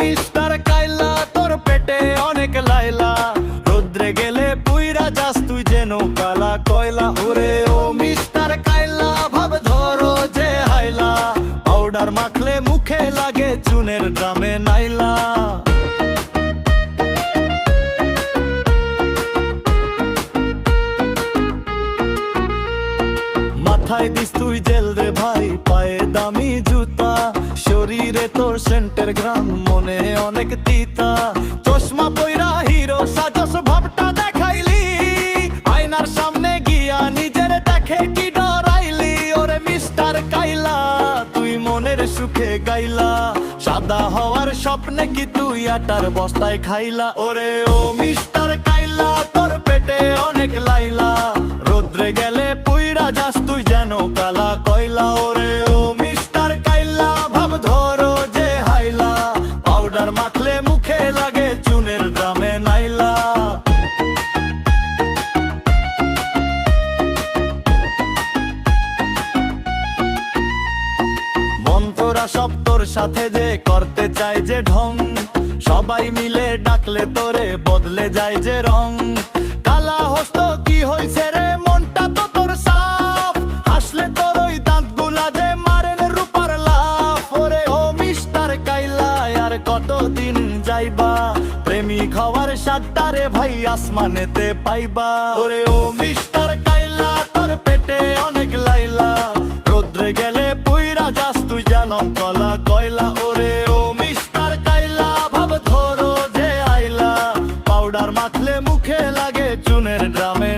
Mister কাইলা, তোর পেটে অনেক লাইলা। রোদ্রে গেলে পুইরা যাস, তুই যেন কালা কয়লা। মিস্টার কাইলা, ভাব ধরো যে হাইলা। পাউডার মাখলে মুখে লাগে চুনের ড্রামে নাইলা। মাথায় দিস তুই জেল রে ভাই, পায়ে দামি চশমা পয়রা হিরো দেখাইলি। আয়নার সামনে গিয়া নিজের দেখে কি ডরাইলি? ওরে মিস্টার কাইলা, তুই মনের সুখে গাইলা। সাদা হওয়ার স্বপ্নে কি তুই আটার বস্তায় খাইলা? ওরে ও মিস্টার কাইলা, তোর পেটে অনেক লাইলা। মন্ত্ররা সব তোর সাথে যে করতে চায় যে ঢং, সবাই মিলে ডাকলে তোরে বদলে যায় যে রং। কালা হস্ত কি হইছে রে, মনটা তো তোর সাফ। হাসলে তোর ওই দাঁতগুলা যে মারেন রূপার লাফ। ওরে ও মিস্টার কাইলা, আর কতদিন যাইবা? প্রেমিক হওয়ার সাতটারে ভাই আসমানেতে পাইবা। ওরে ও মিস্টার কাইলা, তোর পেটে অনেক গ্রামে